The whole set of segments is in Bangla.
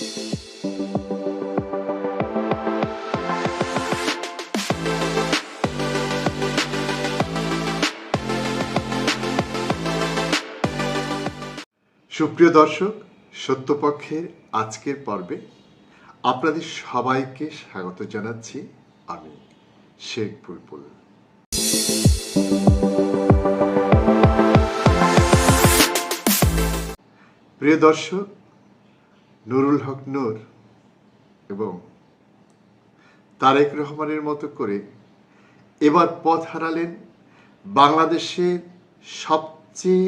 সুপ্রিয় দর্শক সত্যপক্ষের আজকের পর্বে আপনাদের সবাইকে স্বাগত জানাচ্ছি আমি শেখ বুলবুল। প্রিয় দর্শক নুরুল হক নূর এবং তারেক রহমানের মতো করে এবার পথ হারালেন বাংলাদেশের সবচেয়ে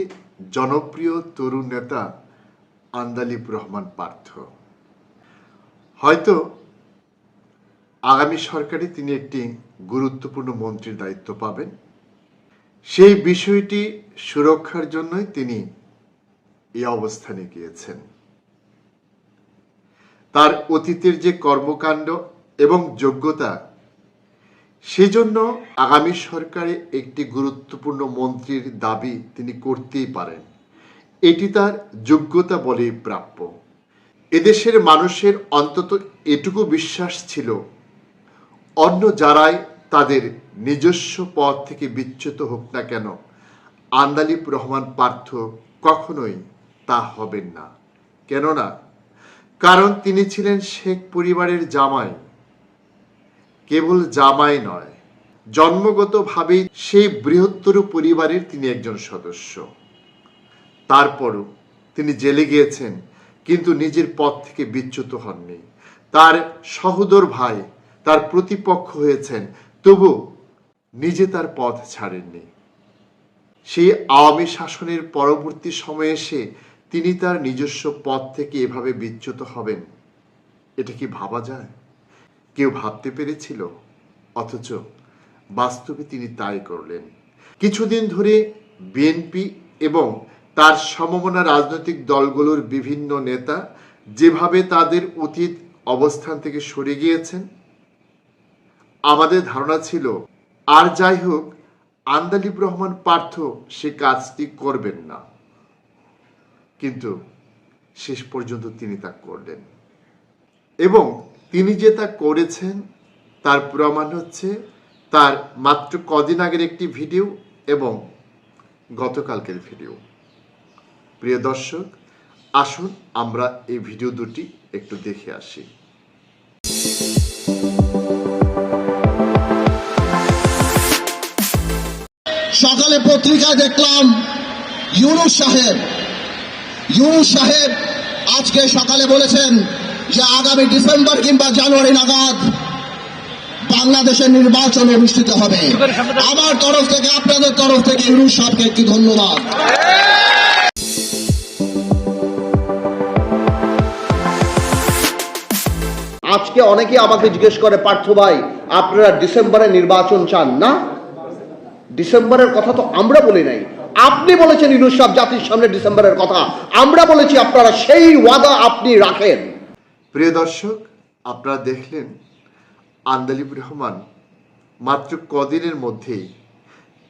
জনপ্রিয় তরুণ নেতা আন্দালিব রহমান পার্থ। হয়তো আগামী সরকারে তিনি একটি গুরুত্বপূর্ণ মন্ত্রীর দায়িত্ব পাবেন। সেই বিষয়টি সুরক্ষার জন্যই তিনি এই অবস্থানে গিয়েছেন। তার অতীতের যে কর্মকাণ্ড এবং যোগ্যতা, সেজন্য আগামী সরকারে একটি গুরুত্বপূর্ণ মন্ত্রীর দাবি তিনি করতেই পারেন। এটি তার যোগ্যতা বলেই প্রাপ্য। এদেশের মানুষের অন্তত এটুকু বিশ্বাস ছিল, অন্য যারাই তাদের নিজস্ব পথ থেকে বিচ্যুত হোক না কেন, আন্দালিব রহমান পার্থ কখনোই তা হবেন না। কেননা কারণ তিনি ছিলেন শেখ পরিবারের জামাই। কেবল জামাই নয়, জন্মগতভাবেই সেই বৃহত্তর পরিবারের তিনি একজন সদস্য। তারপরও তিনি জেলে গিয়েছেন, কিন্তু নিজের পথ থেকে বিচ্যুত হননি। তার সহোদর ভাই, তার প্রতিপক্ষ হয়েছেন, তবু নিজে তার পথ ছাড়েননি। সেই আওয়ামী শাসনের পরবর্তী সময়ে এসে তিনি তার নিজস্ব পথ থেকে এভাবে বিচ্যুত হবেন। এটা কি ভাবা যায়? কেউ ভাবতে পেরেছিল? অথচ বাস্তবে তিনি তাই করলেন। কিছুদিন ধরে বিএনপি এবং তার সমমনা রাজনৈতিক দলগুলোর বিভিন্ন নেতা যেভাবে তাদের অতীত অবস্থান থেকে সরে গিয়েছেন, আমাদের ধারণা ছিল, আর যাই হোক, আন্দালিব রহমান পার্থ সে কাজটি করবেন না। কিন্তু শেষ পর্যন্ত তিনি তা করলেন। এবং তিনি যে তা করেছেন, তার প্রমাণ হচ্ছে তার মাত্র কদিন আগের একটি ভিডিও এবং গতকালকের ভিডিও। প্রিয় দর্শক, আসুন আমরা এই ভিডিও দুটি একটু দেখে আসি। সকালে পত্রিকায় দেখলাম, ইউনুস সাহেব ইউনুস সাহেব আজকে সকালে বলেছেন যে আগামী ডিসেম্বর কিংবা জানুয়ারি নাগাদ বাংলাদেশের নির্বাচন অনুষ্ঠিত হবে। আমার তরফ থেকে, আপনাদের তরফ থেকে ইউনুস সাহেবকে একটি ধন্যবাদ। আজকে অনেকেই আমাকে জিজ্ঞেস করে, পার্থ ভাই, আপনারা ডিসেম্বরে নির্বাচন চান না? ডিসেম্বরের কথা তো আমরা বলি নাই। আপনি বলেছেন ইনুস সাহেব জাতির সামনে ডিসেম্বরের কথা। আমরা বলেছি আপনারা সেই ওয়াদা আপনি রাখেন। প্রিয় দর্শক, আপনারা দেখলেন আন্দালিব রহমান মাত্র কদিনের মধ্যেই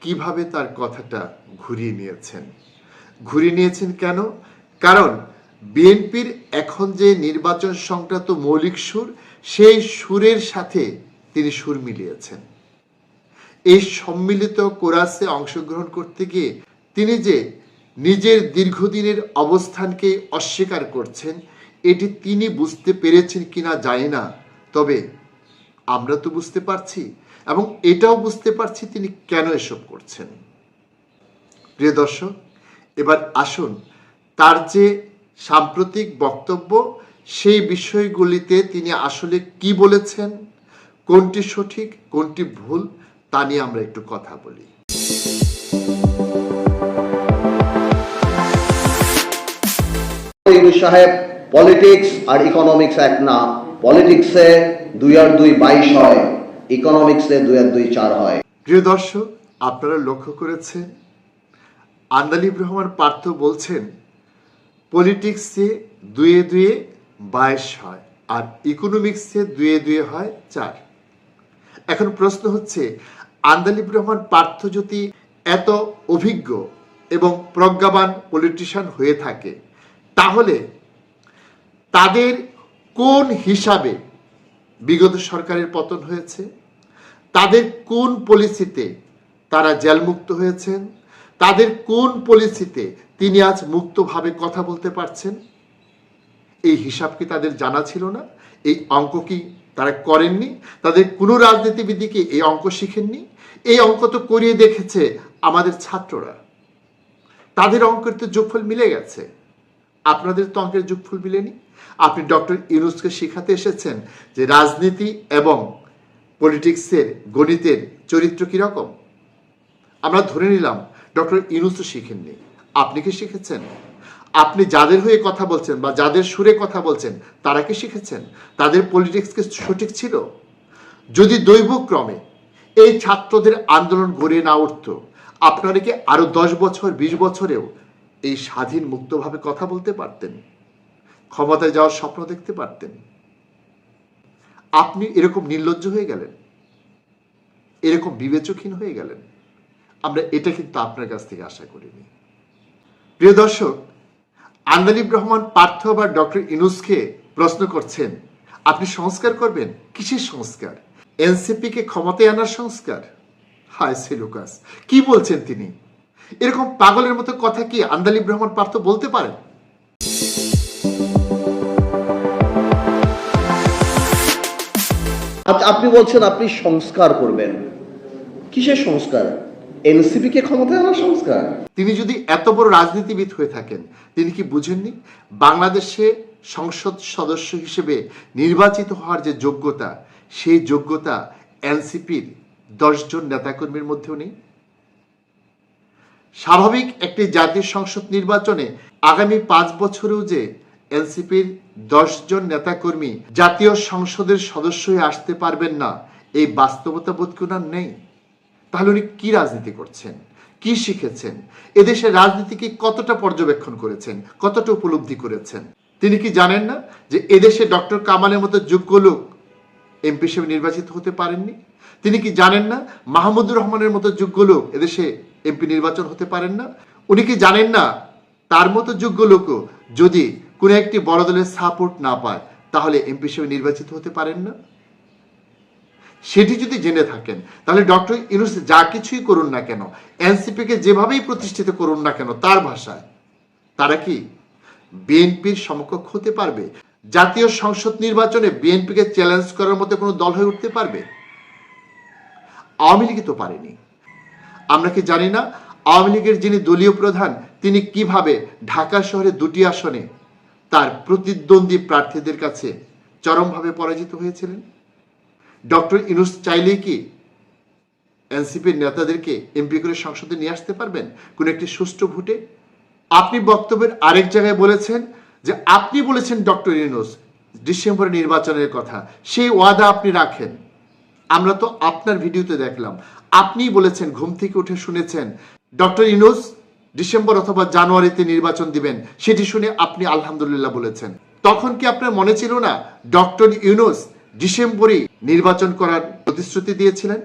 কীভাবে তার কথাটা ঘুরিয়ে নিয়েছেন। ঘুরিয়ে নিয়েছেন কেন? কারণ বিএনপির এখন যে নির্বাচন সংক্রান্ত মৌলিক সুর, সেই সুরের সাথে তিনি সুর মিলিয়েছেন। এই সম্মিলিত কোরাসে অংশগ্রহণ করতে গিয়ে তিনি যে নিজের দীর্ঘদিনের অবস্থানকে অস্বীকার করছেন, এটি তিনি বুঝতে পেরেছেন কিনা জানি না, তবে আমরা তো বুঝতে পারছি এবং এটাও বুঝতে পারছি তিনি কেন এসব করছেন। প্রিয় দর্শক, এবার আসুন তার যে সাম্প্রতিক বক্তব্য, সেই বিষয়গুলিতে তিনি আসলে কি বলেছেন, কোনটি সঠিক, কোনটি ভুল, তা নিয়ে আমরা একটু কথা বলি। ইনুস সাহেব পলিটিক্স আর ইকোনমিক্স এক না। পলিটিক্সে দুই আর দুই বাইশ হয় ইকোনমিক্সে দুই আর দুই চার হয়। প্রিয় দর্শক, আপনারা লক্ষ্য করেছেন আন্দালিব রহমান পার্থ বলছেন পলিটিক্সে দুয়ে দুয়ে বাইশ হয় আর ইকোনমিক্সে দুয়ে দুয়ে হয় চার। এখন প্রশ্ন হচ্ছে আন্দালিব রহমান পার্থ যদি এত অভিজ্ঞ এবং প্রজ্ঞাবান পলিটিশিয়ান হয়ে থাকে তাহলে তাদের কোন হিসাবে বিগত সরকারের পতন হয়েছে? তাদের কোন পলিসিতে তারা জেলমুক্ত হয়েছেন? তাদের কোন পলিসিতে তিনি আজ মুক্তভাবে কথা বলতে পারছেন? এই হিসাব কি তাদের জানা ছিল না? এই অঙ্ক কি তারা করেননি? তাদের কোনো রাজনীতিবিদই কি এই অঙ্ক শিখেননি? এই অঙ্ক তো করিয়ে দেখেছে আমাদের ছাত্ররা। তাদের অঙ্কের তো যোগফল মিলে গেছে। আপনাদের তো অঙ্কের যোগফল মিলেনি। আপনি ডক্টর ইউনুসকে শেখাতে এসেছেন যে রাজনীতি এবং পলিটিক্সের, গণিতের চরিত্র কীরকম। আমরা ধরে নিলাম, ডক্টর ইউনুসও শিখেননি। আপনি কি শিখেছেন? আপনি যাদের হয়ে কথা বলছেন বা যাদের সুরে কথা বলছেন, তারা কি শিখেছেন? তাদের পলিটিক্সকে সঠিক ছিল? যদি দৈবক্রমে এই ছাত্রদের আন্দোলন গড়ে না উঠত, আপনারা কি আরও দশ বছর, বিশ বছরেও এই স্বাধীন মুক্তভাবে কথা বলতে পারতেন। ক্ষমতায় যাওয়ার স্বপ্ন দেখতে পারতেন। আপনি এরকম নির্লজ্জ হয়ে গেলেন। এরকম বিবেচকহীন হয়ে গেলেন। আমরা এটা কিন্তু আপনার কাছ থেকে আশা করিনি। প্রিয় দর্শক, আন্দালিব রহমান পার্থ আবার ডক্টর ইনুসকে প্রশ্ন করছেন, আপনি সংস্কার করবেন? কিসের সংস্কার? এনসিপি কে ক্ষমতায় আনার সংস্কার? হায় সেলুকাস কি বলছেন তিনি? এরকম পাগলের মতো কথা কি আন্দালিব রহমান পার্থ বলতে পারেন আপনি বলছেন আপনি সংস্কার করবেন। কিসের সংস্কার? এনসিপি কে ক্ষমতায় আনার সংস্কার? তিনি যদি এত বড় রাজনীতিবিদ হয়ে থাকেন তিনি কি বুঝেননি? বাংলাদেশে সংসদ সদস্য হিসেবে নির্বাচিত হওয়ার যে যোগ্যতা সেই যোগ্যতা এনসিপির দশজন নেতাকর্মীর মধ্যেও নেই। স্বাভাবিক একটি জাতীয় সংসদ নির্বাচনে আগামী পাঁচ বছরেও যে এনসিপির জন নেতাকর্মী জাতীয় সংসদের সদস্য হয়ে আসতে পারবেন না, এই বাস্তবতা বোধ কি ওনার নেই? তাহলে উনি কি রাজনীতি করছেন? কি শিখেছেন? এদেশের রাজনীতিকে কতটা পর্যবেক্ষণ করেছেন? কতটা উপলব্ধি করেছেন? তিনি কি জানেন না যে এদেশে ডক্টর কামালের মতো যোগ্য লোক এমপি হিসেবে নির্বাচিত হতে পারেননি? তিনি কি জানেন না মাহমুদুর রহমানের মতো যোগ্য লোক এদেশে এমপি নির্বাচন হতে পারেন না। উনি কি জানেন না? তার মতো যোগ্য লোকও যদি কোনো একটি বড় দলের সাপোর্ট না পায়, তাহলে এমপি হিসেবে নির্বাচিত হতে পারেন না। সেটি যদি জেনে থাকেন, তাহলে ডক্টর ইউনুস যা কিছুই করুন না কেন, এনসিপিকে যেভাবেই প্রতিষ্ঠিত করুন না কেন, তার ভাষায়, তারা কি বিএনপির সমকক্ষ হতে পারবে? জাতীয় সংসদ নির্বাচনে বিএনপিকে চ্যালেঞ্জ করার মতো কোনো দল হয়ে উঠতে পারবে? আওয়ামী লীগ তো পারেনি। আমরা কি জানি না? আওয়ামী লীগের যিনি দলীয় প্রধান, তিনি কীভাবে ঢাকা শহরে দুটি আসনে তার প্রতিদ্বন্দ্বী প্রার্থীদের কাছে চরমভাবে পরাজিত হয়েছিলেন? ডক্টর ইনুস চাইলেই কি এনসিপির নেতাদেরকে এমপি করে সংসদে নিয়ে আসতে পারবেন? কোন একটি সুষ্ঠু ভোটে? আপনি বক্তব্যের আরেক জায়গায় বলেছেন যে আপনি বলেছেন ডক্টর ইনুস ডিসেম্বরে নির্বাচনের কথা। সেই ওয়াদা আপনি রাখেন। আমরা তো আপনার ভিডিওতে দেখলাম। আপনি বলেছেন, ঘুম থেকে উঠে শুনেছেন। ডক্টর ইনুস ডিসেম্বর অথবা জানুয়ারিতে নির্বাচন দিবেন, সেটি শুনে আপনি আলহামদুলিল্লাহ বলেছেন। তখন কি আপনার মনে ছিল না, ডক্টর ইউনুস ডিসেম্বরে নির্বাচন করার প্রতিশ্রুতি দিয়েছিলেন?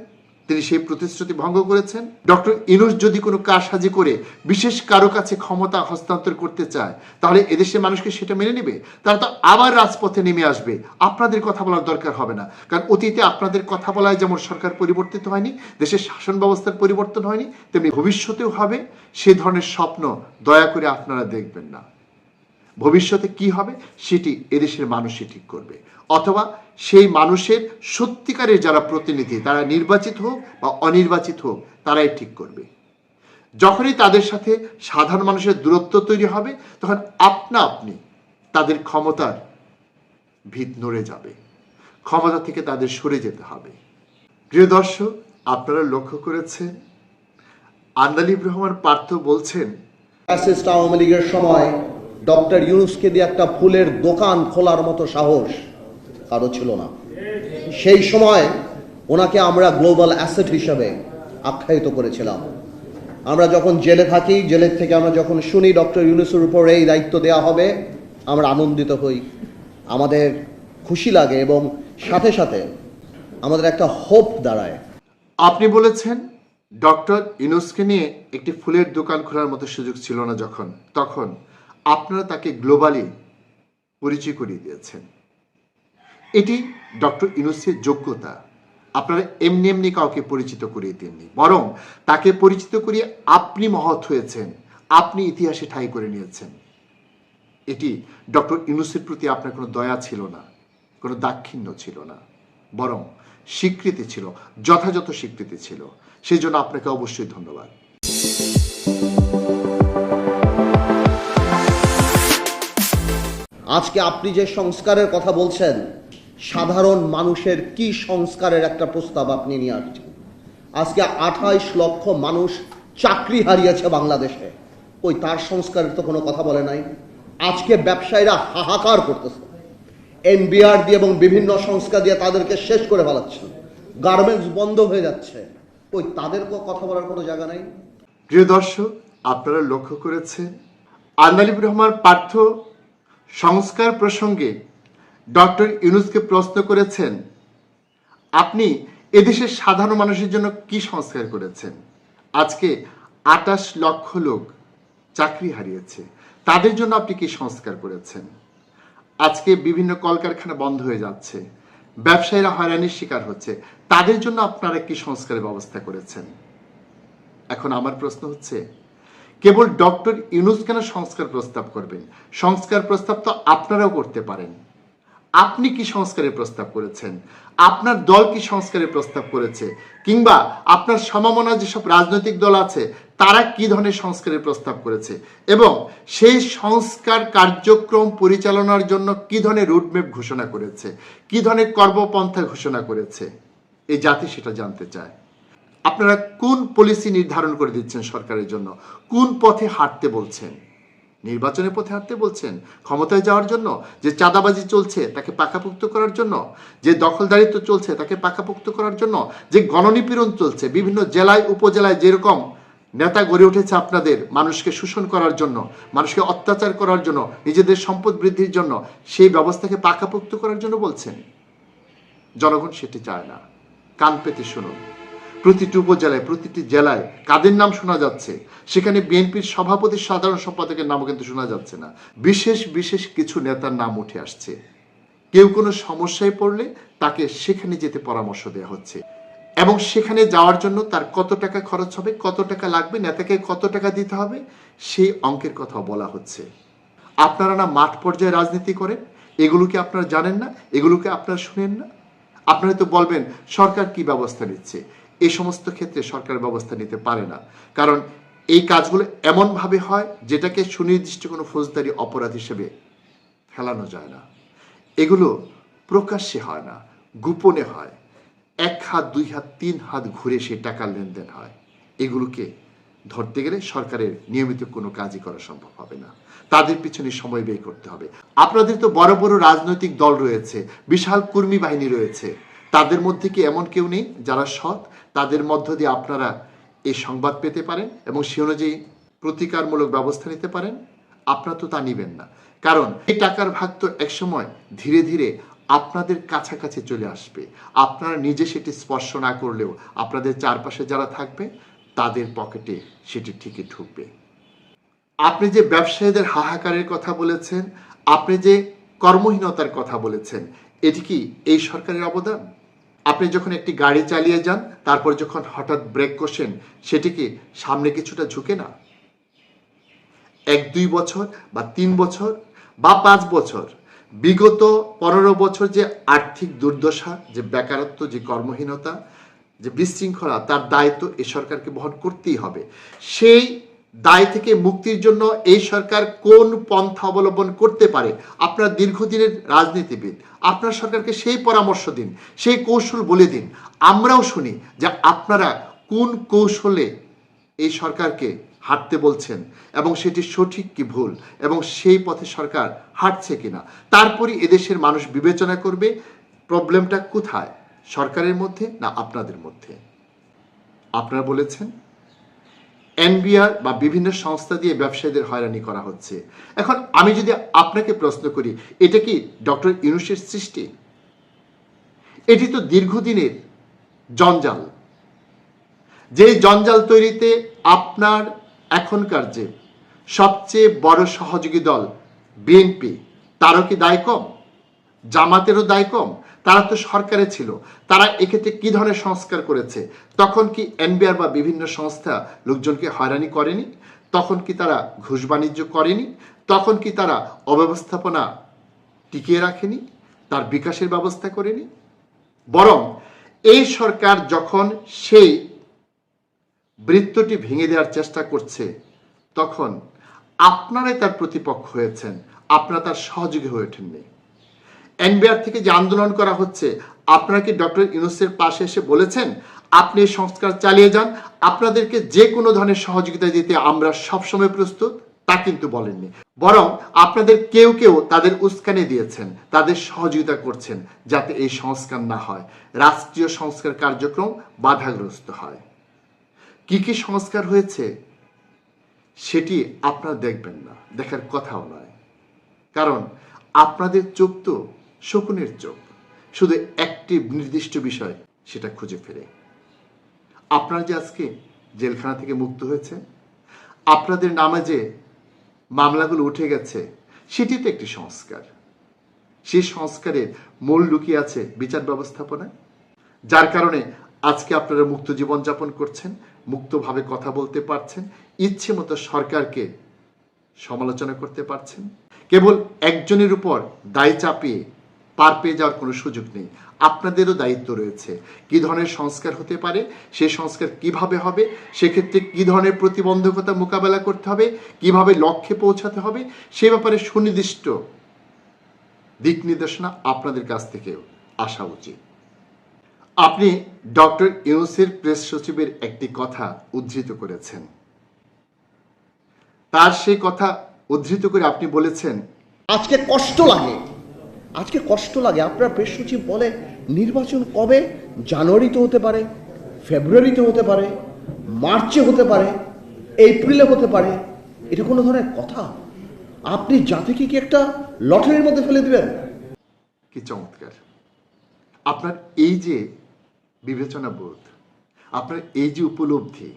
তিনি সেই প্রতিশ্রুতি ভঙ্গ করেছেন। ডক্টর ইনুস যদি কোনো কারসাজি করে বিশেষ কারও কাছে ক্ষমতা হস্তান্তর করতে চায়, তাহলে এদেশের মানুষকে সেটা মেনে নেবে? তারা তো আবার রাজপথে নেমে আসবে। আপনাদের কথা বলার দরকার হবে না। কারণ অতীতে আপনাদের কথা বলায় যেমন সরকার পরিবর্তিত হয়নি, দেশের শাসন ব্যবস্থার পরিবর্তন হয়নি, তেমনি ভবিষ্যতেও হবে। সে ধরনের স্বপ্ন দয়া করে আপনারা দেখবেন না। ভবিষ্যতে কি হবে, সেটি এদেশের মানুষই ঠিক করবে। অথবা সেই মানুষের সত্যিকারের যারা প্রতিনিধি, তারা নির্বাচিত হোক বা অনির্বাচিত হোক, তারাই ঠিক করবে। যখনই তাদের সাথে সাধারণ মানুষের দূরত্ব তৈরি হবে, তখন আপনা আপনি তাদের ক্ষমতার ভিত নড়ে যাবে। ক্ষমতা থেকে তাদের সরে যেতে হবে। প্রিয় দর্শক, আপনারা লক্ষ্য করেছেন, আন্দালিব রহমান পার্থ বলছেন আওয়ামী লীগের সময় ডক্টর ইউনুসকে দিয়ে একটা ফুলের দোকান খোলার মতো সাহস। কারও ছিল না। সেই সময় ওনাকে আমরা গ্লোবাল অ্যাসেট হিসাবে আখ্যায়িত করেছিলাম। আমরা যখন জেলে থাকি, জেলের থেকে আমরা যখন শুনি, ডক্টর ইউনুসের উপর এই দায়িত্ব দেওয়া হবে, আমরা আনন্দিত হই। আমাদের খুশি লাগে এবং সাথে সাথে আমাদের একটা হোপ দাঁড়ায়। আপনি বলেছেন, ডক্টর ইনুসকে নিয়ে একটি ফুলের দোকান খোলার মতো সুযোগ ছিল না যখন। তখন আপনারা তাকে গ্লোবালি পরিচয় করিয়ে দিয়েছেন। এটি ডক্টর ইউনুসের যোগ্যতা। আপনারা এমনি এমনি কাউকে পরিচিত করিয়ে দেননি। বরং তাকে পরিচিত করিয়ে আপনি মহৎ হয়েছেন, আপনি ইতিহাসে ঠাঁই করে নিয়েছেন। এটি ডক্টর ইউনুসের প্রতি আপনার কোনো দয়া ছিল না, কোনো দাক্ষিণ্য ছিল না। বরং স্বীকৃতি ছিল, যথাযথ স্বীকৃতি ছিল। সেই জন্য আপনাকে অবশ্যই ধন্যবাদ। আজকে আপনি যে সংস্কারের কথা বলছেন সাধারণ মানুষের কি সংস্কারের একটা প্রস্তাব আপনি নিয়ে আসছেন? আজকে আঠাইশ লক্ষ মানুষ চাকরি হারিয়েছে বাংলাদেশে। ওই তার সংস্কারের তো কোনো কথা বলে নাই। আজকে ব্যবসায়ীরা হাহাকার করতেছে। এনবিআর দিয়ে এবং বিভিন্ন সংস্থা দিয়ে তাদেরকে শেষ করে ফেলাচ্ছেন গার্মেন্টস বন্ধ হয়ে যাচ্ছে। ওই তাদের কথা বলার কোনো জায়গা নাই? প্রিয় দর্শক, আপনারা লক্ষ্য করেছেন, আন্দালিব রহমান পার্থ সংস্কার প্রসঙ্গে ডক্টর ইউনুসকে প্রশ্ন করেছেন, আপনি এদেশের সাধারণ মানুষের জন্য কি সংস্কার করেছেন? আজকে আটাশ লক্ষ লোক চাকরি হারিয়েছে। তাদের জন্য আপনি কি সংস্কার করেছেন? আজকে বিভিন্ন কলকারখানা বন্ধ হয়ে যাচ্ছে। ব্যবসায়ীরা হয়রানির শিকার হচ্ছে। তাদের জন্য আপনারা কি সংস্কারের ব্যবস্থা করেছেন? এখন আমার প্রশ্ন হচ্ছে, কেবল ডক্টর ইউনুস কেন সংস্কার প্রস্তাব করবেন? সংস্কার প্রস্তাব তো আপনারাও করতে পারেন। আপনি কি সংস্কারের প্রস্তাব করেছেন? আপনার দল কি সংস্কারের প্রস্তাব করেছে? কিংবা আপনার সমমনা যেসব রাজনৈতিক দল আছে, তারা কি ধরনের সংস্কারের প্রস্তাব করেছে? এবং সেই সংস্কার কার্যক্রম পরিচালনার জন্য কি ধরনের রুটম্যাপ ঘোষণা করেছে? কি ধরনের কর্মপন্থা ঘোষণা করেছে? এই জাতি সেটা জানতে চায়। আপনারা কোন পলিসি নির্ধারণ করে দিচ্ছেন সরকারের জন্য? কোন পথে হাঁটতে বলছেন? নির্বাচনের পথে হাঁটতে বলছেন, ক্ষমতায় যাওয়ার জন্য যে চাঁদাবাজি চলছে তাকে পাকাপোক্ত করার জন্য, যে দখলদারিত্ব চলছে তাকে পাকাপোক্ত করার জন্য, যে গণনিপীড়ন চলছে বিভিন্ন জেলায়, উপজেলায় যেরকম নেতা গড়ে উঠেছে আপনাদের, মানুষকে শোষণ করার জন্য, মানুষকে অত্যাচার করার জন্য, নিজেদের সম্পদ বৃদ্ধির জন্য, সেই ব্যবস্থাকে পাকাপোক্ত করার জন্য বলছেন। জনগণ সেটি চায় না। কান পেতে শুনুন। প্রতিটি উপজেলায়, প্রতিটি জেলায় কাদের নাম শোনা যাচ্ছে? সেখানে বিএনপির সভাপতি, সাধারণ সম্পাদকের নামও কিন্তু শোনা যাচ্ছে না। বিশেষ বিশেষ কিছু নেতার নাম উঠে আসছে। কেউ কোনো সমস্যায় পড়লে তাকে সেখানে যেতে পরামর্শ দেওয়া হচ্ছে। এবং সেখানে যাওয়ার জন্য তার কত টাকা খরচ হবে, কত টাকা লাগবে, নেতাকে কত টাকা দিতে হবে, সেই অঙ্কের কথা বলা হচ্ছে। আপনারা না মাঠ পর্যায়ে রাজনীতি করেন? এগুলোকে আপনারা জানেন না? এগুলোকে আপনারা শুনেন না? আপনারা তো বলবেন, সরকার কি ব্যবস্থা নিচ্ছে? এই সমস্ত ক্ষেত্রে সরকার ব্যবস্থা নিতে পারে না। কারণ এই কাজগুলো এমনভাবে হয় যেটাকে সুনির্দিষ্ট কোনো ফৌজদারি অপরাধ হিসেবে ফেলানো যায় না। এগুলো প্রকাশ্যে হয় না, গোপনে হয়। এক হাত, দুই হাত, তিন হাত ঘুরে সে টাকার লেনদেন হয়। এগুলোকে ধরতে গেলে সরকারের নিয়মিত কোনো কাজই করা সম্ভব হবে না। তাদের পিছনে সময় ব্যয় করতে হবে। আপনাদের তো বড় বড় রাজনৈতিক দল রয়েছে, বিশাল কর্মী বাহিনী রয়েছে। তাদের মধ্যে কি এমন কেউ নেই যারা সৎ তাদের মধ্য দিয়ে আপনারা এই সংবাদ পেতে পারেন এবং সে অনুযায়ী প্রতিকারমূলক ব্যবস্থা নিতে পারেন। আপনারা তো তা নিবেন না। কারণ এই টাকার ভাগ তো একসময় ধীরে ধীরে আপনাদের কাছাকাছি চলে আসবে। আপনারা নিজে সেটি স্পর্শ না করলেও আপনাদের চারপাশে যারা থাকবে, তাদের পকেটে সেটি ঠিকই ঢুকবে। আপনি যে ব্যবসায়ীদের হাহাকারের কথা বলেছেন, আপনি যে কর্মহীনতার কথা বলেছেন, এটি কি এই সরকারের অবদান? আপনি যখন একটি গাড়ি চালিয়ে যান, তারপর যখন হঠাৎ ব্রেক কষেন, সেটি কি সামনে কিছুটা ঝুঁকে না? এক, দুই বছর বা তিন বছর বা পাঁচ বছর। বিগত পনেরো বছর যে আর্থিক দুর্দশা, যে বেকারত্ব, যে কর্মহীনতা, যে বিশৃঙ্খলা, তার দায়িত্ব এ সরকারকে বহন করতেই হবে। সেই দায় থেকে মুক্তির জন্য এই সরকার কোন পন্থা অবলম্বন করতে পারে? আপনার দীর্ঘদিনের রাজনীতিবিদ, আপনার সরকারকে সেই পরামর্শ দিন, সেই কৌশল বলে দিন। আমরাও শুনি যে আপনারা কোন কৌশলে এই সরকারকে হাঁটতে বলছেন এবং সেটি সঠিক কি ভুল এবং সেই পথে সরকার হাঁটছে কিনা? তারপরই এদেশের মানুষ বিবেচনা করবে প্রবলেমটা কোথায়? সরকারের মধ্যে না আপনাদের মধ্যে? আপনারা বলেছেন এনবিআর বা বিভিন্ন সংস্থা দিয়ে ব্যবসায়ীদের হয়রানি করা হচ্ছে। এখন আমি যদি আপনাকে প্রশ্ন করি, এটা কি ডক্টর ইউনুসের সৃষ্টি? এটি তো দীর্ঘদিনের জঞ্জাল। যে জঞ্জাল তৈরিতে আপনার এখনকার যে সবচেয়ে বড় সহযোগী দল বিএনপি, তারও কি দায় কম? জামাতেরও দায় কম, তারা তো সরকারে ছিল। তারা এক্ষেত্রে কি ধরনের সংস্কার করেছে? তখন কি এনবিআর বা বিভিন্ন সংস্থা লোকজনকে হয়রানি করেনি? তখন কি তারা ঘুষ বাণিজ্য করেনি? তখন কি তারা অব্যবস্থাপনা টিকিয়ে রাখেনি? তার বিকাশের ব্যবস্থা করেনি? বরং এই সরকার যখন সেই বৃত্তটি ভেঙে দেওয়ার চেষ্টা করছে, তখন আপনারাই তার প্রতিপক্ষ হয়েছেন। আপনারা তার সহযোগী হয়ে ওঠেননি। এনবিআর থেকে যে আন্দোলন করা হচ্ছে, আপনারা কি ডক্টর ইউনুসের পাশে এসে বলেছেন, আপনি সংস্কার চালিয়ে যান? আপনাদেরকে যে কোনো ধরনের সহযোগিতা দিতে আমরা সবসময় প্রস্তুত, তা কিন্তু বলেননি। বরং আপনাদের কেউ কেউ তাদের উস্কানি দিয়েছেন, তাদের সহযোগিতা করছেন, যাতে এই সংস্কার না হয়। রাষ্ট্রীয় সংস্কার কার্যক্রম বাধাগ্রস্ত হয়। কি কি সংস্কার হয়েছে, সেটি আপনারা দেখবেন না, দেখার কথাও নয়। কারণ আপনাদের চোখ তো শকুনের চোখ। শুধু একটি নির্দিষ্ট বিষয়, সেটা খুঁজে ফেরে। আপনারা যে আজকে জেলখানা থেকে মুক্ত হয়েছে আপনাদের নামে যে মামলাগুলো উঠে গেছে সেটি তো একটি সংস্কার। সেই সংস্কারের মূল লুকিয়ে আছে বিচার ব্যবস্থাপনায় যার কারণে আজকে আপনারা মুক্ত জীবনযাপন করছেন, মুক্তভাবে কথা বলতে পারছেন, ইচ্ছে মতো সরকারকে সমালোচনা করতে পারছেন। কেবল একজনের উপর দায় চাপিয়ে পার পেয়ে যাওয়ার কোনো সুযোগ নেই। আপনাদেরও দায়িত্ব রয়েছে। কি ধরনের সংস্কার হতে পারে সেই সংস্কার কীভাবে হবে, সেক্ষেত্রে কি ধরনের প্রতিবন্ধকতা মোকাবেলা করতে হবে, কীভাবে লক্ষ্যে পৌঁছাতে হবে, সে ব্যাপারে সুনির্দিষ্ট দিক নির্দেশনা আপনাদের কাছ থেকেও আসা উচিত। আপনি ডক্টর ইউনুসের প্রেস সচিবের একটি কথা উদ্ধৃত করেছেন। তার সেই কথা উদ্ধৃত করে আপনি বলেছেন, আজকে কষ্ট লাগে। আজকে কষ্ট লাগে। আপনার প্রেস সচিব বলে, নির্বাচন কবে? জানুয়ারিতে হতে পারে, ফেব্রুয়ারিতে হতে পারে, মার্চে হতে পারে, এপ্রিলে হতে পারে। এটা কোনো ধরনের কথা? আপনি জাতিকে কি একটা লটারির মধ্যে ফেলে দিবেন? কি চমৎকার। আপনার এই যে বিবেচনা বোধ আপনার এই যে উপলব্ধি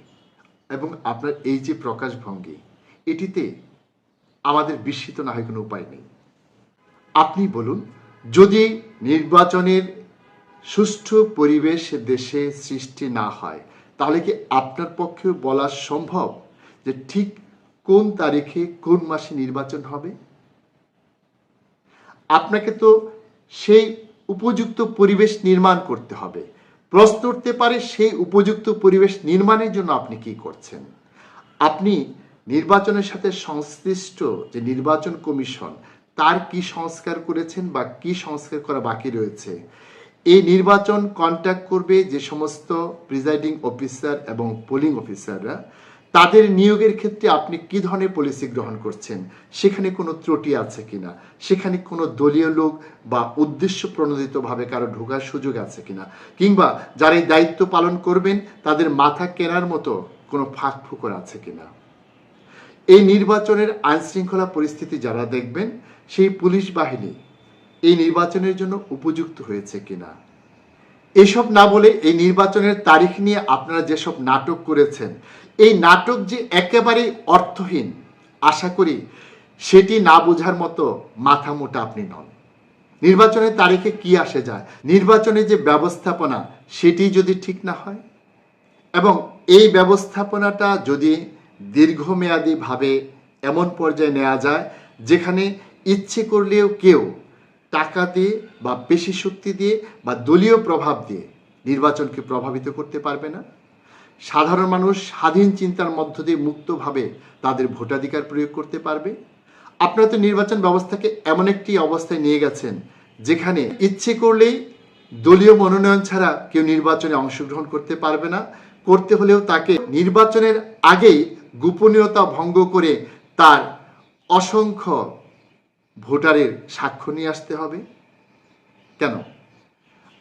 এবং আপনার এই যে প্রকাশভঙ্গি, এটিতে আমাদের বিস্মিত না হয় কোনো উপায় নেই। আপনি বলুন, যদি নির্বাচনের সুষ্ঠু পরিবেশ দেশে সৃষ্টি না হয়, তাহলে কি আপনার পক্ষে বলা সম্ভব যে ঠিক কোন তারিখে কোন মাসে নির্বাচন হবে? আপনাকে তো সেই উপযুক্ত পরিবেশ নির্মাণ করতে হবে। প্রশ্ন উঠতে পারে সেই উপযুক্ত পরিবেশ নির্মাণের জন্য আপনি কি করছেন? আপনি নির্বাচনের সাথে সংশ্লিষ্ট যে নির্বাচন কমিশন তার কি সংস্কার করেছেন বা কি সংস্কার করা বাকি রয়েছে? এই নির্বাচন কন্ট্যাক্ট করবে যে সমস্ত প্রিজাইডিং অফিসার এবং পোলিং অফিসাররা তাদের নিয়োগের ক্ষেত্রে আপনি কি ধরনের পলিসি গ্রহণ করছেন? সেখানে কোনো ত্রুটি আছে কিনা? সেখানে কোনো দলীয় লোক বা উদ্দেশ্য প্রণোদিতভাবে কারও ঢোকার সুযোগ আছে কিনা? কিংবা যারা এই দায়িত্ব পালন করবেন, তাদের মাথা কেনার মতো কোনো ফাঁক ফুকর আছে কিনা? এই নির্বাচনের আইন শৃঙ্খলা পরিস্থিতি যারা দেখবেন, সেই পুলিশ বাহিনী এই নির্বাচনের জন্য উপযুক্ত হয়েছে কিনা? এসব না বলে এই নির্বাচনের তারিখ নিয়ে আপনারা যেসব নাটক করেছেন, এই নাটক যে একেবারেই অর্থহীন, আশা করি সেটি না বোঝার মতো মাথা মোটা আপনি নন। নির্বাচনের তারিখে কি আসে যায়, নির্বাচনের যে ব্যবস্থাপনা, সেটি যদি ঠিক না হয়, এবং এই ব্যবস্থাপনাটা যদি দীর্ঘমেয়াদীভাবে এমন পর্যায়ে নেওয়া যায় যেখানে ইচ্ছে করলেও কেউ টাকা দিয়ে বা পেশি শক্তি দিয়ে বা দলীয় প্রভাব দিয়ে নির্বাচনকে প্রভাবিত করতে পারবে না। সাধারণ মানুষ স্বাধীন চিন্তার মধ্য দিয়ে মুক্তভাবে তাদের ভোটাধিকার প্রয়োগ করতে পারবে। আপনারা তো নির্বাচন ব্যবস্থাকে এমন একটি অবস্থায় নিয়ে গেছেন যেখানে ইচ্ছে করলেই দলীয় মনোনয়ন ছাড়া কেউ নির্বাচনে অংশগ্রহণ করতে পারবে না। করতে হলেও তাকে নির্বাচনের আগেই গোপনীয়তা ভঙ্গ করে তার অসংখ্য ভোটারের সাক্ষ্য নিয়ে আসতে হবে। কেন?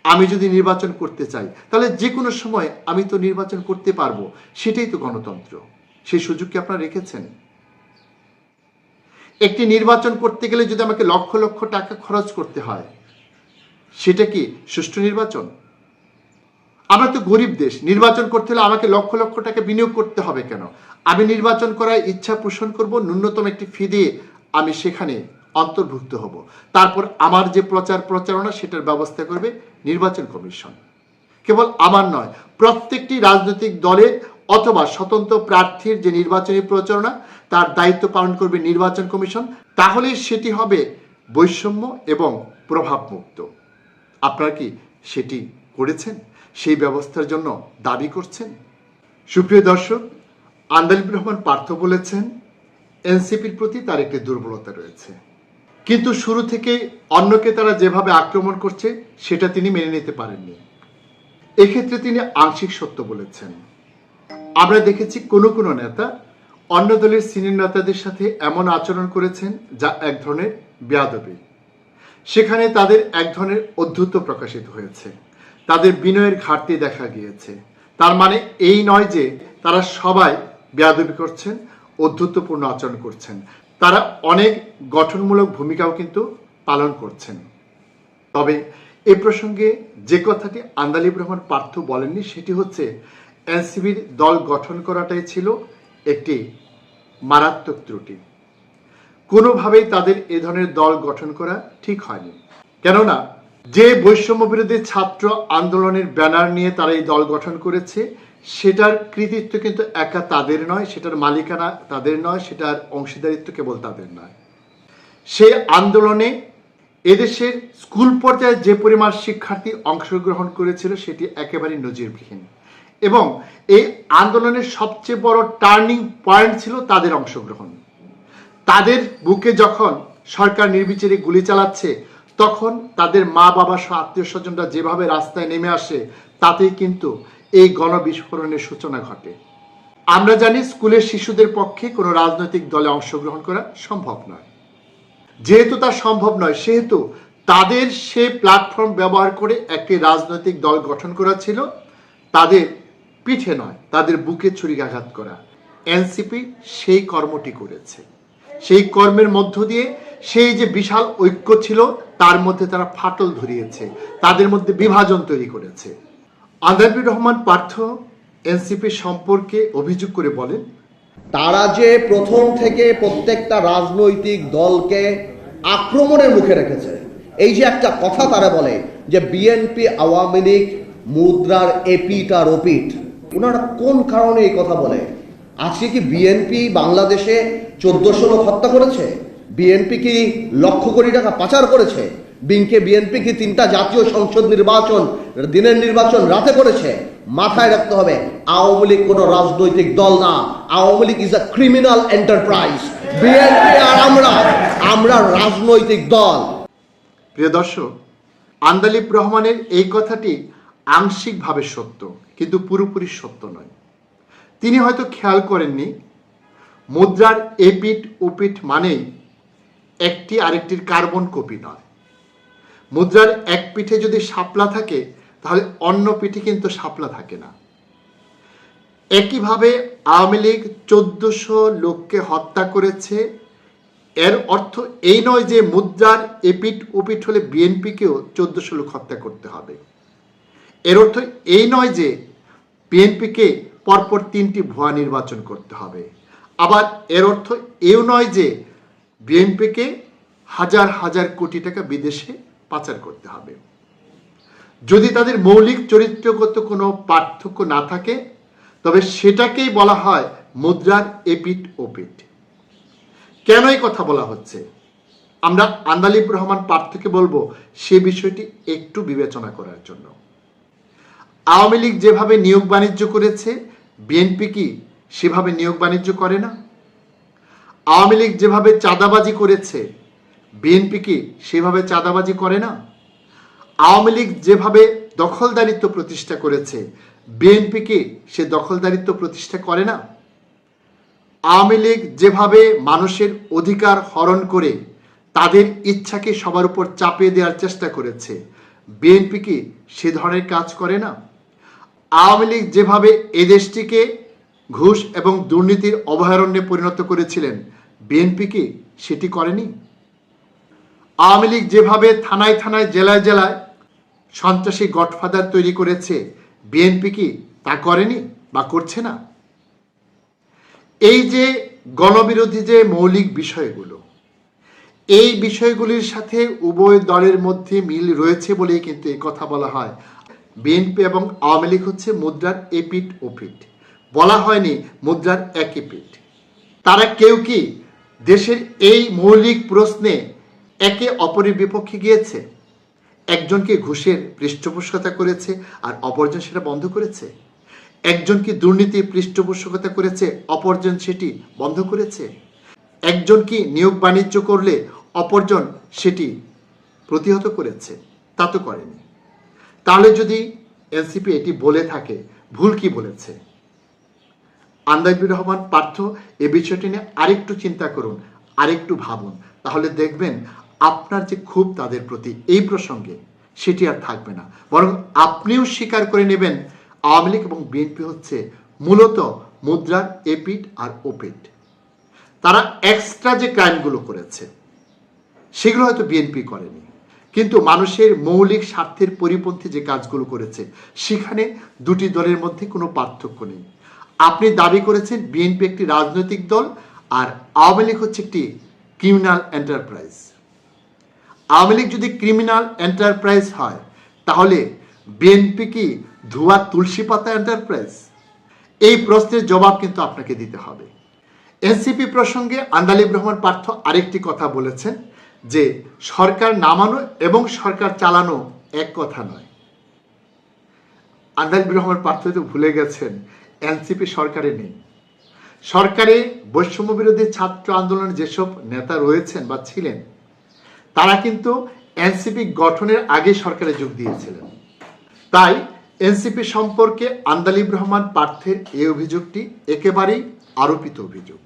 আমি যদি নির্বাচন করতে চাই, তাহলে যে কোনো সময় আমি তো নির্বাচন করতে পারব, সেটাই তো গণতন্ত্র। সেই সুযোগ কি আপনারা রেখেছেন? একটি নির্বাচন করতে গেলে যদি আমাকে লক্ষ লক্ষ টাকা খরচ করতে হয়, সেটা কি সুষ্ঠু নির্বাচন? আমরা তো গরিব দেশ, নির্বাচন করতে হলে আমাকে লক্ষ লক্ষ টাকা বিনিয়োগ করতে হবে কেন? আমি নির্বাচন করার ইচ্ছা পোষণ করব, ন্যূনতম একটি ফি দিয়ে আমি সেখানে অন্তর্ভুক্ত হব। তারপর আমার যে প্রচার প্রচারণা, সেটার ব্যবস্থা করবে নির্বাচন কমিশন। কেবল আমার নয়, প্রত্যেকটি রাজনৈতিক দলের অথবা স্বতন্ত্র প্রার্থীর যে নির্বাচনী প্রচারণা, তার দায়িত্ব পালন করবে নির্বাচন কমিশন। তাহলে সেটি হবে বৈষম্য এবং প্রভাবমুক্ত। আপনারা কি সেটি করেছেন, সেই ব্যবস্থার জন্য দাবি করছেন। সুপ্রিয় দর্শক আন্দালিব রহমান পার্থ বলেছেন, এনসিপির প্রতি তার একটি দুর্বলতা রয়েছে। কিন্তু শুরু থেকে অন্যকে তারা যেভাবে আক্রমণ করছে, সেটা তিনি মেনে নিতে পারেননি। এক্ষেত্রে তিনি আংশিক সত্য বলেছেন। আমরা দেখেছি কোনো কোনো নেতা অন্য দলের সিনিয়র নেতাদের সাথে এমন আচরণ করেছেন, যা এক ধরনের বেয়াদবি। সেখানে তাদের এক ধরনের অধ্যত্ব প্রকাশিত হয়েছে। তাদের বিনয়ের ঘাটতি দেখা গিয়েছে। তার মানে এই নয় যে তারা সবাই বেয়াদবি করছেন, অধ্যত্বপূর্ণ আচরণ করছেন। তারা অনেক গঠনমূলক ভূমিকাও কিন্তু পালন করছেন। তবে এ প্রসঙ্গে যে কথাটি আন্দালিব রহমান পার্থ বলেননি, সেটি হচ্ছে, এনসিবির দল গঠন করাটাই ছিল একটি মারাত্মক ত্রুটি। কোনোভাবেই তাদের এ ধরনের দল গঠন করা ঠিক হয়নি। কেননা যে বৈষম্য বিরোধী ছাত্র আন্দোলনের ব্যানার নিয়ে তারা এই দল গঠন করেছে, সেটার কৃতিত্ব কিন্তু একা তাদের নয়, সেটার মালিকানা তাদের নয়, সেটার অংশীদারিত্ব কেবল তাদের নয়। সেই আন্দোলনে এদেশের স্কুল পর্যায়ে যে পরিমাণ শিক্ষার্থী অংশগ্রহণ করেছিল, সেটি একেবারে নজিরবিহীন। এবং এই আন্দোলনের সবচেয়ে বড় টার্নিং পয়েন্ট ছিল তাদের অংশগ্রহণ। তাদের বুকে যখন সরকার নির্বিচারে গুলি চালাচ্ছে তখন তাদের মা, বাবা আত্মীয় স্বজনরা যেভাবে রাস্তায় নেমে আসে, তাতেই কিন্তু এই গণবিস্ফোরণের সূচনা ঘটে। আমরা জানি স্কুলের শিশুদের পক্ষে কোনো রাজনৈতিক দলে অংশগ্রহণ করা সম্ভব নয়। যেহেতু তা সম্ভব নয়, সেহেতু তাদের সে প্ল্যাটফর্ম ব্যবহার করে একটি রাজনৈতিক দল গঠন করা ছিল, তাদের পিঠে নয়, তাদের বুকে ছুরিকাঘাত করা। এনসিপি সেই কর্মটি করেছে। সেই কর্মের মধ্য দিয়ে সেই যে বিশাল ঐক্য ছিল তার মধ্যে তারা ফাটল ধরিয়েছে, তাদের মধ্যে বিভাজন তৈরি করেছে। আন্দারবি রহমান পার্থ এনসিপি সম্পর্কে অভিযোগ করে বলেন, তারা যে প্রথম থেকে প্রত্যেকটা রাজনৈতিক দলকে আক্রমণের মুখে রেখেছে, এই যে একটা কথা তারা বলে যে বিএনপি আওয়ামী লীগ মুদ্রার এপিট আর ওপিট ওনারা কোন কারণে এই কথা বলে? আজকে কি বিএনপি বাংলাদেশে চোদ্দশো লোক হত্যা করেছে? বিএনপি কি লক্ষ কোটি টাকা পাচার করেছে? বিংকে বিএনপি কি তিনটা জাতীয় সংসদ নির্বাচন, দিনের নির্বাচন রাতে করেছে? মাথায় রাখতে হবে, আওয়ামী লীগ কোনো রাজনৈতিক দল না। Awami League is a criminal enterprise BNP আর আমরা আমরা রাজনৈতিক দল। প্রিয় দর্শক, আন্দালিব রহমানের এই কথাটি আংশিকভাবে সত্য, কিন্তু পুরোপুরি সত্য নয়। তিনি হয়তো খেয়াল করেননি, মুদ্রার এপিট ওপিট মানেই একটি আরেকটির কার্বন কপি নয়। মুদ্রার এক পিঠে যদি শাপলা থাকে, তাহলে অন্য পিঠে কিন্তু শাপলা থাকে না। একইভাবে আওয়ামী লীগ চোদ্দশো লোককে হত্যা করেছে। এর অর্থ এই নয় যে মুদ্রার এপিট ওপিট হলে বিএনপিকেও চোদ্দশো লোক হত্যা করতে হবে। এর অর্থ এই নয় যে বিএনপিকে পরপর তিনটি ভুয়া নির্বাচন করতে হবে। আবার এর অর্থ এও নয় যে বিএনপিকে হাজার হাজার কোটি টাকা বিদেশে পাচার করতে হবে। যদি তাদের মৌলিক চরিত্রগত কোনো পার্থক্য না থাকে, তবে সেটাকেই বলা হয় মুদ্রার এপিট ওপিট কেন এই কথা বলা হচ্ছে? আমরা আন্দালিব রহমান পার্থকে বলব সে বিষয়টি একটু বিবেচনা করার জন্য। আওয়ামী লীগ যেভাবে নিয়োগ বাণিজ্য করেছে, বিএনপি কি সেভাবে নিয়োগ বাণিজ্য করে না? আওয়ামী লীগ যেভাবে চাঁদাবাজি করেছে, বিএনপি কি সেভাবে চাঁদাবাজি করে না? আওয়ামী লীগ যেভাবে দখলদারিত্ব প্রতিষ্ঠা করেছে, বিএনপি কি সে দখলদারিত্ব প্রতিষ্ঠা করে না? আওয়ামী লীগ যেভাবে মানুষের অধিকার হরণ করে, তাদের ইচ্ছাকে সবার উপর চাপিয়ে দেওয়ার চেষ্টা করেছে, বিএনপি কি সে ধরনের কাজ করে না? আওয়ামী লীগ যেভাবে এদেশটিকে ঘুষ এবং দুর্নীতির অভয়ারণ্যে পরিণত করেছিলেন। বিএনপি কি সেটি করেনি? আওয়ামী লীগ যেভাবে থানায় থানায়, জেলায় জেলায় সন্ত্রাসী গডফাদার তৈরি করেছে, বিএনপি কি তা করেনি বা করছে না? এই যে গণবিরোধী যে মৌলিক বিষয়গুলো, এই বিষয়গুলির সাথে উভয় দলের মধ্যে মিল রয়েছে বলেই কিন্তু এই কথা বলা হয়। বিএনপি এবং আওয়ামী লীগ হচ্ছে মুদ্রার এপিট ওপিট বলা হয়নি মুদ্রার একই পিঠ। তারা কেউ কি দেশের এই মৌলিক প্রশ্নে একে অপরের বিপক্ষে গিয়েছে? একজনকে ঘুষের পৃষ্ঠপোষকতা করেছে আর অপরজন সেটা বন্ধ করেছে? একজন কি দুর্নীতি পৃষ্ঠপোষকতা করেছে, অপরজন সেটি বন্ধ করেছে? একজন কি নিয়োগ বাণিজ্য করলে, অপরজন সেটি প্রতিহত করেছে? তা তো করেনি। তাহলে যদি এনসিপি এটি বলে থাকে, ভুল কি বলেছে? আন্দাজবির রহমান, পার্থ, এ বিষয়টি নিয়ে আরেকটু চিন্তা করুন, আরেকটু ভাবুন। তাহলে দেখবেন আপনার যে ক্ষোভ তাদের প্রতি এই প্রসঙ্গে, সেটি আর থাকবে না। বরং আপনিও স্বীকার করে নেবেন, আওয়ামী লীগ এবং বিএনপি হচ্ছে মূলত মুদ্রার এপিট আর ওপিট তারা এক্সট্রা যে ক্রাইমগুলো করেছে, সেগুলো হয়তো বিএনপি করেনি। কিন্তু মানুষের মৌলিক স্বার্থের পরিপন্থী যে কাজগুলো করেছে, সেখানে দুটি দলের মধ্যে কোনো পার্থক্য নেই। আপনি দাবি করেছেন বিএনপি একটি রাজনৈতিক দল আর আওয়ামী লীগ হচ্ছে একটি ক্রিমিনাল এন্টারপ্রাইজ আওয়ামী লীগ যদি ক্রিমিনাল এন্টারপ্রাইজ হয়, তাহলে বিএনপি কি ধোয়া তুলসী পাতা এন্টারপ্রাইজ এই প্রশ্নের জবাব কিন্তু আপনাকে দিতে হবে। এনসিপি প্রসঙ্গে আন্দালিব রহমান পার্থ আরেকটি কথা বলেছেন যে সরকার নামানো এবং সরকার চালানো এক কথা নয়। আন্দালিব রহমান পার্থ তো ভুলে গেছেন এনসিপি সরকারে নেই। সরকারে বৈষম্য বিরোধী ছাত্র আন্দোলনের যেসব নেতা রয়েছেন বা ছিলেন, তারা কিন্তু এনসিপি গঠনের আগে সরকারে যোগ দিয়েছিলেন। তাই এনসিপি সম্পর্কে আন্দালিব রহমান পার্থের এই অভিযোগটি একেবারেই আরোপিত অভিযোগ।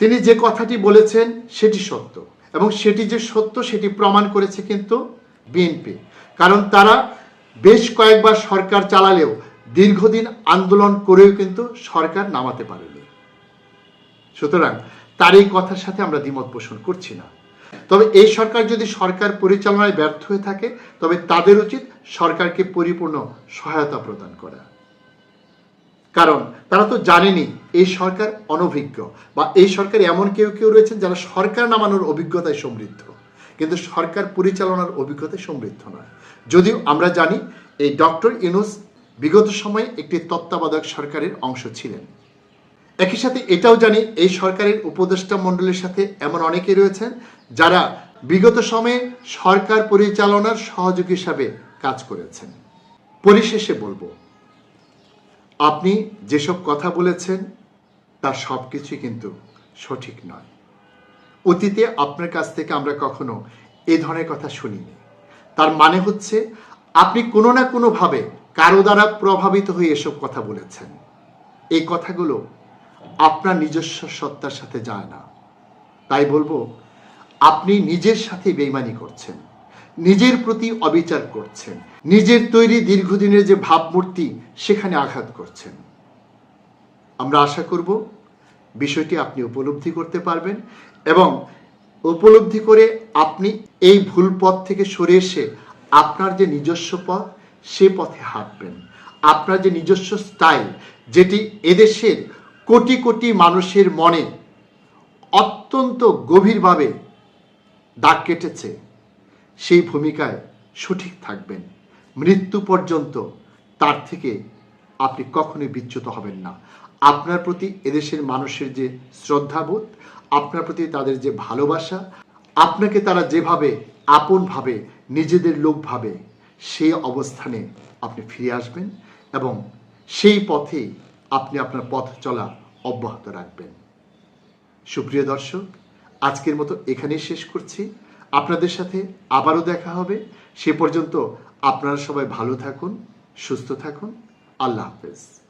তিনি যে কথাটি বলেছেন সেটি সত্য এবং সেটি যে সত্য সেটি প্রমাণ করেছে কিন্তু বিএনপি। কারণ তারা বেশ কয়েকবার সরকার চালালেও দীর্ঘদিন আন্দোলন করেও কিন্তু সরকার নামাতে পারেনি। সুতরাং তার এই কথার সাথে আমরা দ্বিমত পোষণ করছি না। তবে এই সরকার যদি সরকার পরিচালনায় ব্যর্থ হয়ে থাকে, তবে তাদের উচিত সরকারকে পরিপূর্ণ সহায়তা প্রদান করা। কারণ তারা তো জানেনি এই সরকার অনভিজ্ঞ বা এই সরকার এমন কেউ কেউ রয়েছেন যারা সরকার নামানোর অভিজ্ঞতায় সমৃদ্ধ। কিন্তু সরকার পরিচালনার অভিজ্ঞতায় সমৃদ্ধ নয়। যদিও আমরা জানি এই ডক্টর ইউনুস বিগত সময়ে একটি তত্ত্বাবধায়ক সরকারের অংশ ছিলেন। একই সাথে এটাও জানি এই সরকারের উপদেষ্টা মণ্ডলীর সাথে এমন অনেকে রয়েছেন যারা বিগত সময়ে সরকার পরিচালনার সহযোগী হিসাবে কাজ করেছেন। পরিশেষে বলব, আপনি যেসব কথা বলেছেন তার সব কিছুই কিন্তু সঠিক নয়। অতীতে আপনার কাছ থেকে আমরা কখনো এ ধরনের কথা শুনিনি। তার মানে হচ্ছে, আপনি কোনো না কোনোভাবে কারও দ্বারা প্রভাবিত হয়ে এসব কথা বলেছেন। এই কথাগুলো আপনার নিজস্ব সত্তার সাথে যায় না। তাই বলব, আপনি নিজের সাথে বেইমানি করছেন, নিজের প্রতি অবিচার করছেন, নিজের তৈরি দীর্ঘদিনের যে ভাবমূর্তি সেখানে আঘাত করছেন। আমরা আশা করব, বিষয়টি আপনি উপলব্ধি করতে পারবেন এবং উপলব্ধি করে আপনি এই ভুল পথ থেকে সরে এসে আপনার যে নিজস্ব পথ সে পথে হাঁটবেন। আপনার যে নিজস্ব স্টাইল যেটি এদেশের কোটি কোটি মানুষের মনে অত্যন্ত গভীরভাবে দাগ কেটেছে, সেই ভূমিকায় সঠিক থাকবেন। মৃত্যু পর্যন্ত তার থেকে আপনি কখনোই বিচ্যুত হবেন না। আপনার প্রতি এদেশের মানুষের যে শ্রদ্ধাবোধ, আপনার প্রতি তাদের যে ভালোবাসা, আপনাকে তারা যেভাবে আপনভাবে নিজেদের লোক ভাবে সেই অবস্থানে আপনি ফিরে আসবেন এবং সেই পথে আপনি আপনার পথ চলা অব্যাহত রাখবেন। সুপ্রিয় দর্শক, আজকের মতো এখানেই শেষ করছি। আপনাদের সাথে আবারও দেখা হবে। সে পর্যন্ত আপনারা সবাই ভালো থাকুন, সুস্থ থাকুন। আল্লাহ হাফেজ।